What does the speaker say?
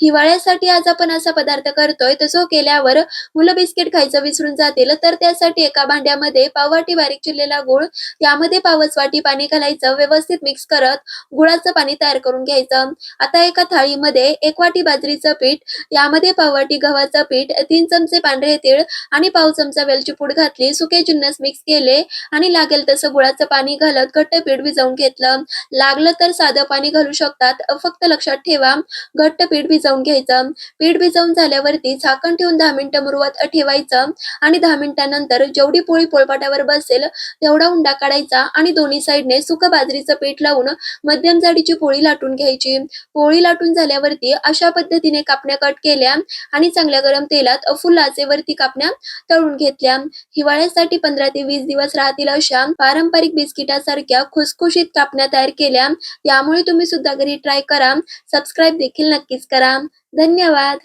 हिवाळ्यासाठी आज आपण असा पदार्थ करतोय तर जो केल्यावर मुलं बिस्किट खायचं विसरून जातील तर त्यासाठी एका भांड्यामध्ये पाववाटी बारीक चिरलेला गुळ यामध्ये पावच वाटी पाणी घालायचं व्यवस्थित मिक्स करत गुळाचं पाणी तयार करून घ्यायचं. आता एका थाळीमध्ये एक वाटी बाजरीचं पीठ यामध्ये पाववाटी गव्हाचं पीठ तीन चमचे पांढरे तीळ आणि पाव चमचा वेलची पूड घातली सुके जिन्नस मिक्स केले आणि लागेल तसं गुळाचं पाणी घालत घट्ट पीठ भिजवून घेतलं. लागलं तर साधं पाणी घालू शकतात फक्त लक्षात ठेवा घट्ट पीठ भिज भिजवून घ्यायचं. पीठ भिजवून झाल्यावरती झाकण ठेवून दहा मिनिटं मुरवत ठेवायचं आणि दहा मिनिटानंतर जेवढी पोळी पोळपाटावर बसेल तेवढा उंडा काढायचा आणि दोन्ही साईडने सुक बाजरीचं पीठ लावून मध्यम जाडीची पोळी लाटून घ्यायची. पोळी लाटून झाल्यावरती अशा पद्धतीने कापण्या कट केल्या आणि चांगल्या गरम तेलात फुल आचेवरती कापण्या तळून घेतल्या. हिवाळ्यासाठी पंधरा ते वीस दिवस राहतील अशा पारंपरिक बिस्किटासारख्या खुसखुशीत कापण्या तयार केल्या. त्यामुळे तुम्ही सुद्धा घरी ट्राय करा. सबस्क्राईब देखील नक्कीच करा. धन्यवाद.